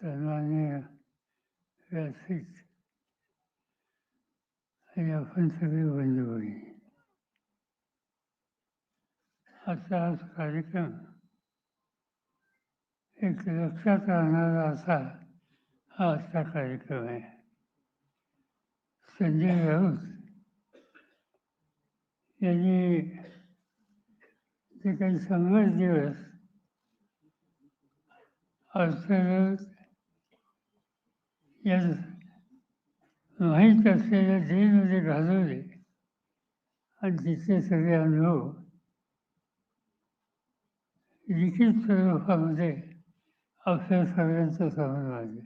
सन्माननीय व्यासपीठ आणि आपण सगळे बंधू भगिनी आजचा हा कार्यक्रम एक लक्षात राहणारा असा हा आजचा कार्यक्रम आहे संजय राऊत यांनी ते काही संघर्ष दिवस अर्थात या माहीत असलेल्या जेलमध्ये घालवले आणि तिथले सगळे अनुभव. लिखित स्वरूपामध्ये आपल्या सगळ्यांचं समोर मांडले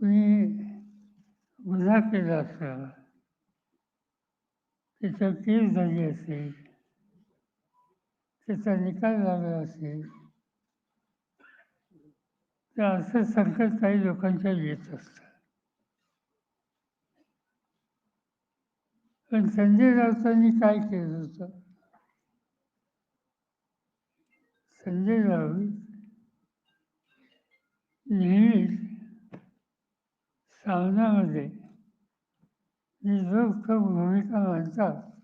कुणी गुन्हा केला असला त्याच्या केस झाली असेल. त्याचा निकाल लागला असेल. तर असं संकट काही लोकांच्या येत असतं पण संजय राऊतांनी काय केलं होतं? संजय राऊत नेहमीच सामनामध्ये जी भूमिका मानतात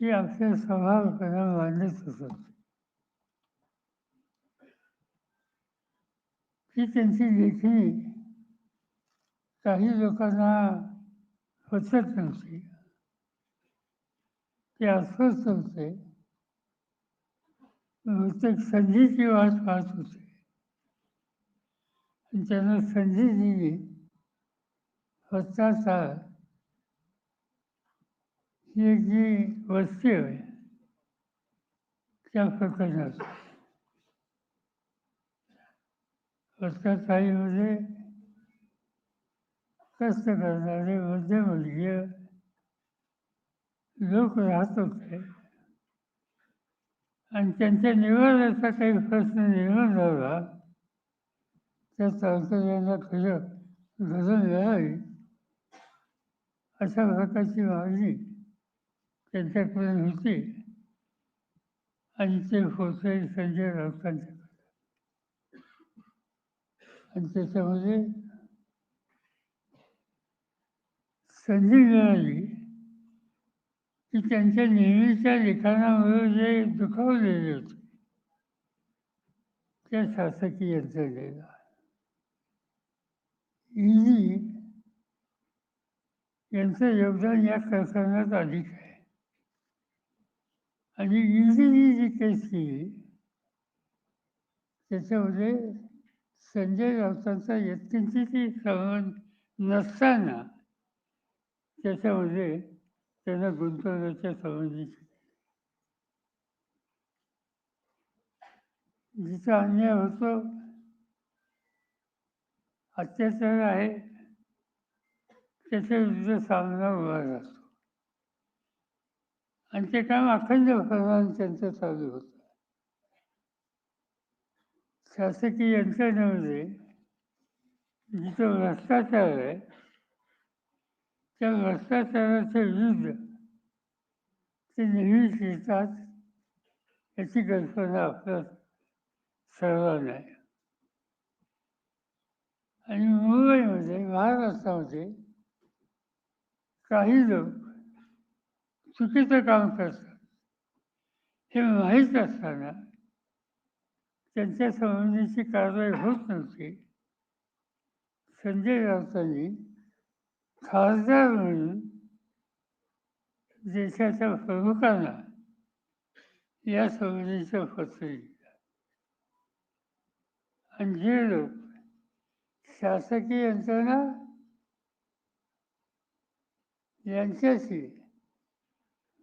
ती आपल्या स्वभावपणा मांडत असत. ती त्यांची लेखणी काही लोकांना पचत नव्हती. ते अस्वस्थ होते. बहुतेक संधीची वाट पाहत होते. आणि त्यांना संधी दिली. स्वतःचा ही जी वस्ती आहे. त्या प्रकरणात वस्ताताईमध्ये कष्ट करणारे मध्यमवर्गीय लोक राहत होते आणि त्यांच्या निवडण्याचा काही प्रश्न निर्माण झाला त्या चालकऱ्यांना खरं घडून मिळावी अशा प्रकारची मागणी त्यांच्याकडून होती आणि ते होते संजय राऊतांच्या आणि त्याच्यामध्ये संधी मिळाली की त्यांच्या नेहमीच्या लिखाणामुळे जे दुखावलेले होते त्या शासकीय यंत्रणेला इजी यांचं योगदान या प्रकरणात अधिक आहे. आणि इजीनी जी केस केली त्याच्यामध्ये संजय राऊतांचा यत्किंचितही संबंध नसताना त्याच्यामध्ये त्यांना गुंतवण्याच्या संबंधीची जिथं अन्याय होतो अत्याचार आहे त्याच्या विरुद्ध सामना उभा राहतो. आणि ते काम अखंड प्रमाण त्यांचं चालू होतं. शासकीय यंत्रणेमध्ये जिथं भ्रष्टाचार आहे त्या भ्रष्टाचाराच्या विरुद्ध ते नेहमीच येतात याची कल्पना आपल्या सर्वांना आहे. आणि मुंबईमध्ये महाराष्ट्रामध्ये काही लोक चुकीचं काम करतात. हे माहीत असताना त्यांच्या संबंधीची कारवाई होत नव्हती. संजय राऊतांनी खासदार म्हणून देशाच्या प्रमुखांना या संबंधीचं पत्र लिहिलं आणि जे लोक शासकीय यंत्रणा यांच्याशी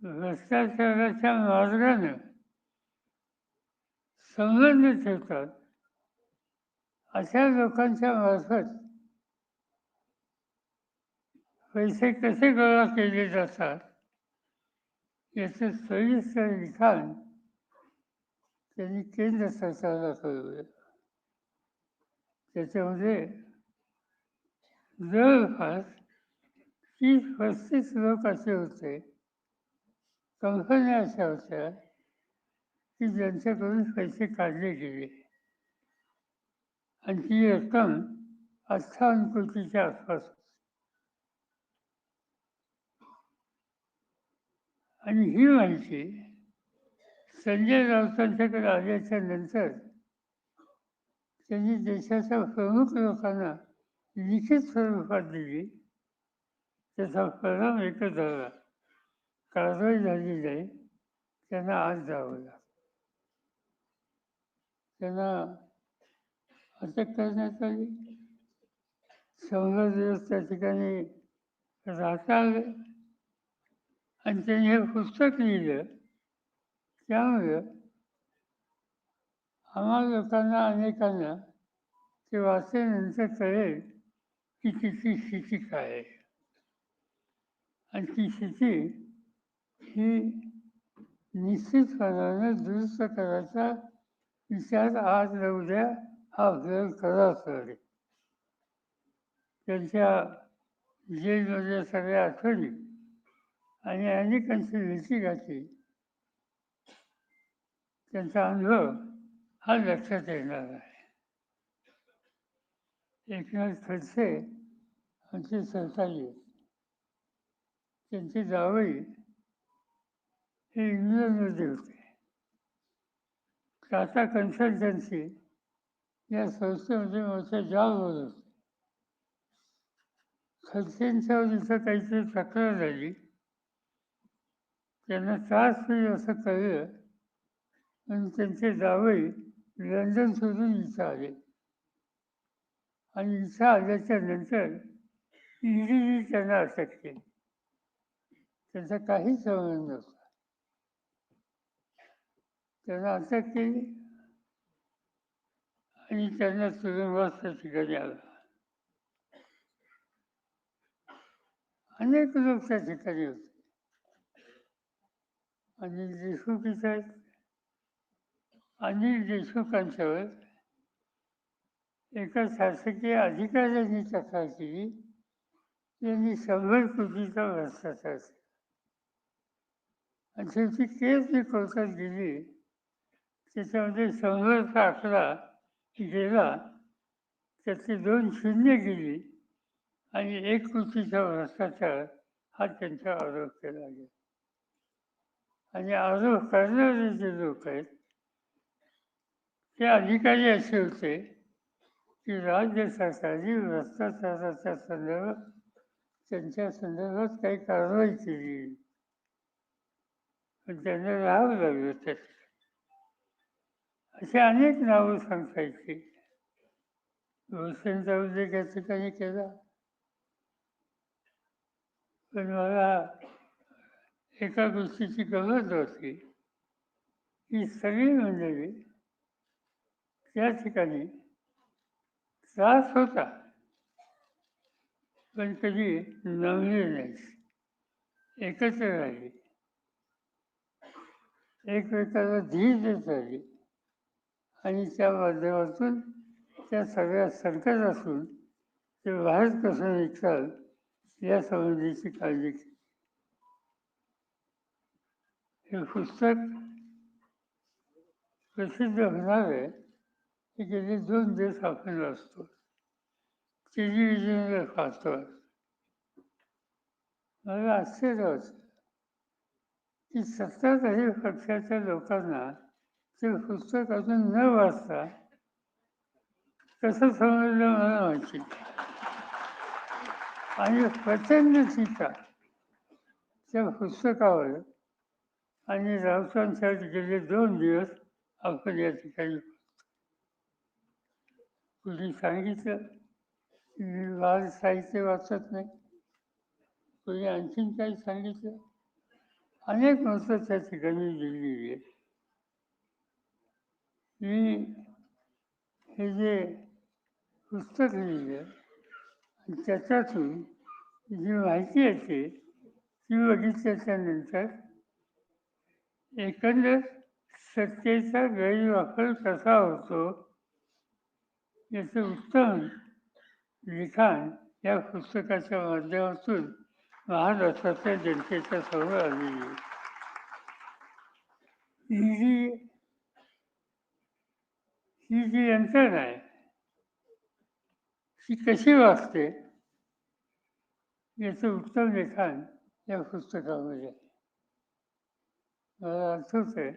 भ्रष्टाचाराच्या मार्गानं संबंध ठेवतात अशा लोकांच्या मार्फत पैसे कसे गोळा केले जातात याचं सविस्तर लिखाण त्यांनी केंद्र सरकारला कळवलं. त्याच्यामध्ये जवळपास तीस पस्तीस लोक असे होते. कंपन्या असं की ज्यांच्याकडून पैसे काढले गेले. आणि ती रक्कम अठ्ठावन्न कोटीच्या आसपास आणि ही माहिती संजय राऊतांच्याकडे आल्याच्यानंतर त्यांनी देशाच्या प्रमुख लोकांना लिखित स्वरूपात दिली. त्याचा परिणाम एकच झाला. कारवाई झाली नाही त्यांना आज जावं लागतं त्यांना अटक करण्यात आली. सवलत दिवस त्या ठिकाणी राहता आले आणि त्यांनी हे पुस्तक लिहिलं. त्यामुळं आम्हा लोकांना अनेकांना ते वाचल्यानंतर कळेल की तिची स्थिती काय आहे. आणि ती स्थिती ही निश्चितपणानं दुरुस्त करायचा विचार आज न उद्या हा आपल्याला करावाच लागेल त्यांच्या जेलमध्ये सगळ्या आठवणी आणि अनेकांची भेटीगाठी त्यांचा अनुभव हा लक्षात येणार आहे. एकनाथ खडसे आमचे सहकारी त्यांची जावळी जावई हे इंग्लंडमध्ये होते टाटा कन्सल्टन्सी या संस्थेमध्ये माझा जॉब होत होते. खडसेंच्यावर इथं काहीतरी तक्रार झाली. त्यांना त्रास होईल असं कळलं. आणि त्यांचे जावई लंडन सोडून इथं आले. आणि इथं आल्याच्यानंतर ईडीने त्यांना अटक केली. त्याचा काही संबंध नव्हता. त्यांना अटक केली आणि त्यांना तुरुंगवास त्या ठिकाणी आला अनेक लोक त्या ठिकाणी होते. अनिल देशमुख इथं आहेत. अनिल देशमुखांच्यावर एका शासकीय अधिकाऱ्यांनी तक्रार केली. यांनी शंभर कोटीचा भ्रष्टाचार केला. आणि शेवटी केस जी कोर्टात गेली त्याच्यामध्ये शंभरचा आकडा गेला त्यातली दोन शून्य गेली आणि एक कोटीचा भ्रष्टाचार हा त्यांचा आरोप केला गेला. आणि आरोप करणारे जे लोक आहेत ते अधिकारी असे होते की राज्य सरकारने भ्रष्टाचाराच्या संदर्भात त्यांच्या संदर्भात काही कारवाई केली. पण त्यांना राहावं लागलं त्या असे अशी अनेक नावं सांगता येतील भूषणचा उल्लेख या ठिकाणी केला. पण मला एका गोष्टीची गरज होती. की सगळी मंडळी त्या ठिकाणी त्रास होता. पण कधी नमले नाही एकत्र राहिली एकमेकाला धीर देत राहिली आणि त्या माध्यमातून त्या सगळ्या सरकत असून ते बाहेर कसं निघतात या संबंधीची काळजी घेतली हे पुस्तक प्रसिद्ध होणार आहे हे गेले दोन दिवस आपण वाचतो. टेलिव्हिजनवर पाहतो. मला आश्चर्य वाटतं की सत्ताधारी पक्षाच्या लोकांना ते पुस्तक अजून न वाचता कसं समजलं मला माहिती आणि प्रचंड टीका त्या पुस्तकावर आणि राऊतांसाठी गेले दोन दिवस आपण या ठिकाणी कुणी सांगितलं. की मी बाल साहित्य वाचत नाही. कोणी आणखीन काही सांगितलं? अनेक मतं त्या ठिकाणी दिलेली आहे मी हे जे पुस्तक लिहिलं आणि त्याच्यातून जी माहिती येते ती बघितल्याच्या नंतर एकंदर सत्तेचा गैरवापर कसा होतो याचं उत्तम लिखाण या पुस्तकाच्या माध्यमातून महाराष्ट्राच्या जनतेच्या समोर आलेली आहे. जी ही जी यंत्रणा आहे ती कशी वाचते याचं उत्तम लिखाण या पुस्तकामध्ये आहे. मला आठवत आहे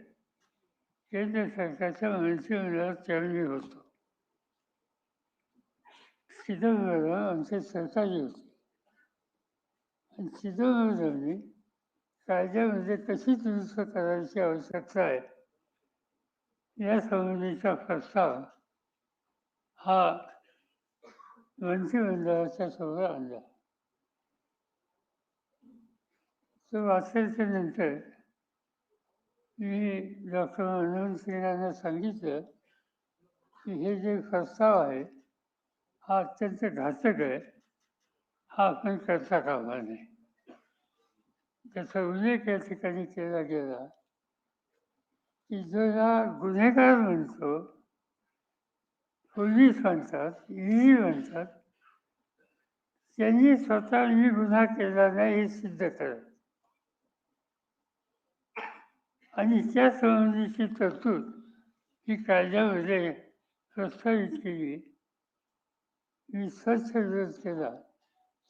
केंद्र सरकारच्या मंत्रिमंडळात त्यावेळी होतो चिदंबरम आमचे सरकारी होते आणि चिदंबरमने कायद्यामध्ये कशी दुरुस्त करायची आवश्यकता आहे या संबंधीचा प्रस्ताव हा मंत्रिमंडळाच्या समोर आणला तो वाचायच्या नंतर मी डॉक्टर मनोहर सिंगांना सांगितलं की हे जे प्रस्ताव आहे हा अत्यंत घातक आहे. हा आपण करता कामा नाही त्याचा उल्लेख या ठिकाणी केला गेला. की जो गुन्हेगार म्हणतो. पोलीस म्हणतात ईडी म्हणतात. त्यांनी स्वतः मी गुन्हा केला नाही हे सिद्ध करत आणि त्या संबंधीची तरतूद ही कायद्यामध्ये प्रस्तावित केली. मी स्वच्छ विरोध केला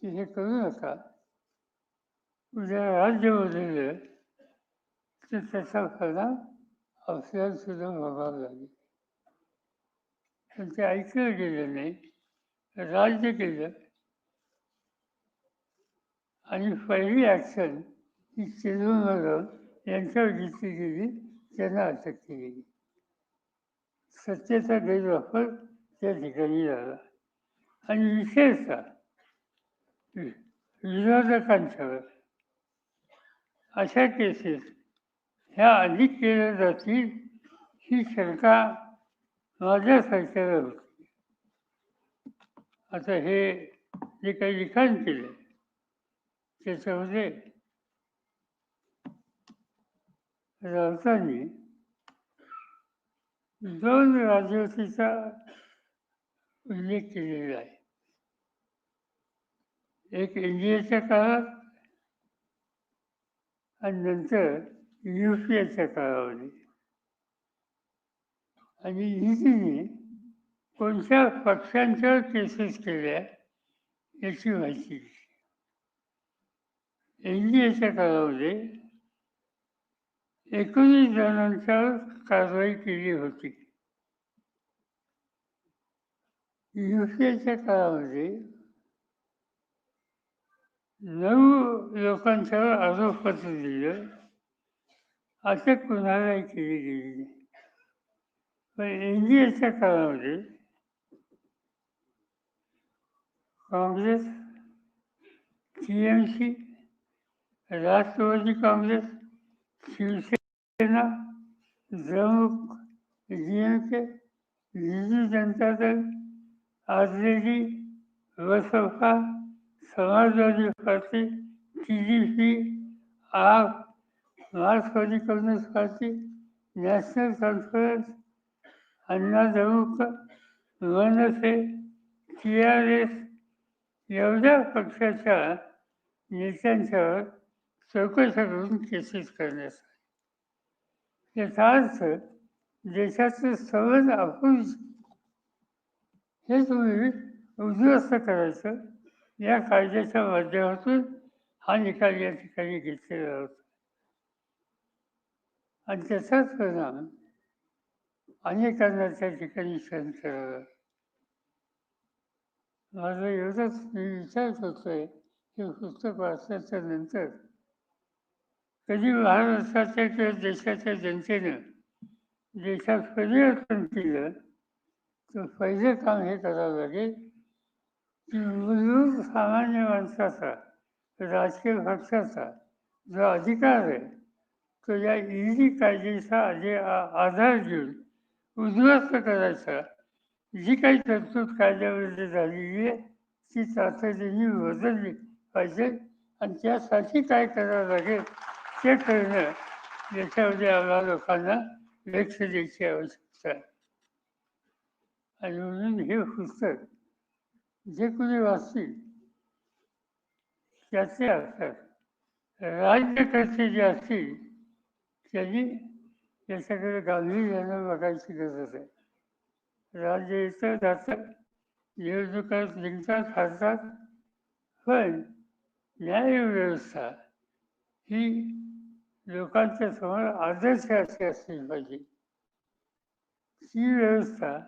की हे करू नका. उद्या राज्य बदललं तर त्याचा फायदा आपल्याला सुद्धा भोगावा लागेल पण ते ऐकलं गेलं नाही राज्य केलं आणि पहिली ॲक्शन ही चिदंबरम यांच्यावर घेतली गेली त्यांना अटक केली गेली सत्तेचा गैरवापर त्या ठिकाणी झाला आणि विशेषतः विरोधकांच्यावर अशा केसेस ह्या अधिक केल्या जातील ही शंका माझ्या सरकारला होती आता हे जे काही लिखाण केलं त्याच्यामध्ये म्हणजे राऊतांनी दोन राजवटीचा उल्लेख केलेला आहे. एक इंडियाच्या काळात आणि नंतर यू पी एच्या काळामध्ये आणि ईडीने कोणत्या पक्षांच्या केसेस केल्या याची माहिती दिली. एच्या काळामध्ये एकोणीस जणांच्यावर कारवाई केली होती. युपीएच्या काळामध्ये नऊ लोकांच्यावर आरोपपत्र दिलं. अटक कुणालाही केली गेली नाही. पण एन डी एच्या काळामध्ये Congress T M C Rashtravadi Congress Shivsena Dramuk D M K Biju Janata Dal R J D Baspa Samajwadi party T D P Aap Marxwadi communist party national conference Anna Dramuk Manse T R S एवढ्या पक्षाच्या नेत्यांच्यावर चौकशा करून cases करण्यात याचा अर्थ देशाचं संबंध आपण हे तुम्ही उद्ध्वस्त करायचं या कायद्याच्या माध्यमातून हा निकाल या ठिकाणी घेतलेला होता. आणि त्याचाच परिणाम अनेकांना त्या ठिकाणी सहन करावा. माझा एवढंच मी विचार करतोय हे पुस्तक वाचल्याच्या नंतर कधी महाराष्ट्राच्या किंवा देशाच्या जनतेनं देशात परिवर्तन केलं तर पहिलं काम हे करावं लागेल की मूलभूत सामान्य माणसाचा राजकीय पक्षाचा जो अधिकार आहे तो या ईडी कायद्याचा आधी आ- आधार घेऊन उद्ध्वस्त करायचा. जी काही तरतूद कायद्यामध्ये झालेली आहे. ती तातडीने बदलली पाहिजे. आणि त्यासाठी काय करावं लागेल ते करणं याच्यामध्ये आम्हाला लोकांना लक्ष द्यायची आवश्यकता आहे. आणि म्हणून हे पुस्तक जे कोणी वाचतील त्याचे असतात राज्यकर्ते जे असतील त्यांनी याच्याकडे गांभीर्यानं बघायची गरज आहे. राज्य येतं जातं निवडणुका जिंकतात हारतात. पण न्यायव्यवस्था ही लोकांच्या समोर आदर्श अशी असली पाहिजे. ही व्यवस्था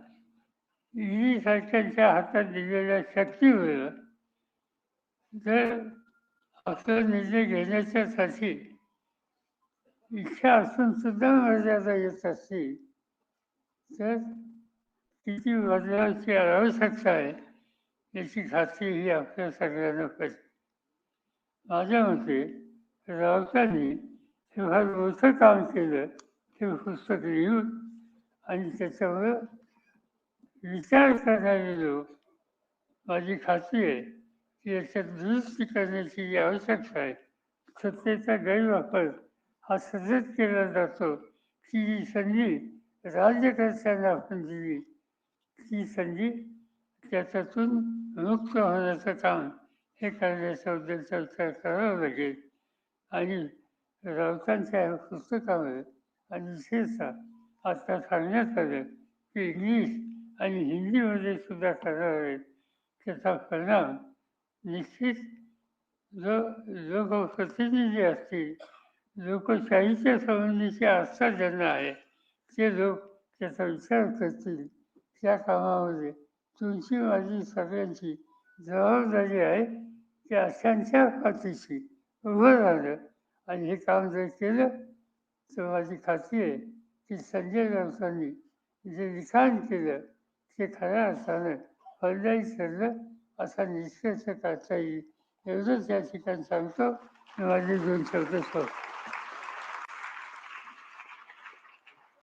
ईडी सारख्यांच्या हातात दिलेल्या शक्तीवर जर आपला निर्णय घेण्याच्यासाठी इच्छा असून सुद्धा मर्यादा येत असतील तर किती बदलाची आवश्यकता आहे याची खात्री ही आपल्या सगळ्यांना पाहिजे माझ्या मते राऊतांनी हे फार मोठं काम केलं हे पुस्तक लिहून आणि त्याच्यामुळं विचार करणारे लोक माझी खात्री आहे की याच्यात दुरुस्ती करण्याची जी आवश्यकता आहे सत्तेचा गैरवापर हा सतत केला जातो की जी संधी राज्यकर्त्यांना आपण दिली ही संधी त्याच्यातून मुक्त होण्याचं काम हे करण्याचा उद्देश विचार करावा लागेल. आणि राऊतांच्या ह्या पुस्तकामध्ये आणि विशेषतः आता सांगण्यात आलं की इंग्लिश आणि हिंदीमध्ये सुद्धा करणार आहेत त्याचा परिणाम निश्चित जो लोकप्रतिनिधी असतील लोकशाहीच्या संबंधीची आस्था ज्यांना आहे. ते लोक त्याचा विचार करतील त्या कामामध्ये तुमची माझी सगळ्यांची जबाबदारी आहे. की अशांच्या पाठीशी उभं राहिलं आणि हे काम जर केलं तर माझी खात्री आहे की संजय राऊतांनी जे लिखाण केलं ते खऱ्या अर्थानं फलदायी ठरलं असा निष्कर्ष काढता येईल. एवढंच या ठिकाणी सांगतो. माझे दोन शब्द सोडतो.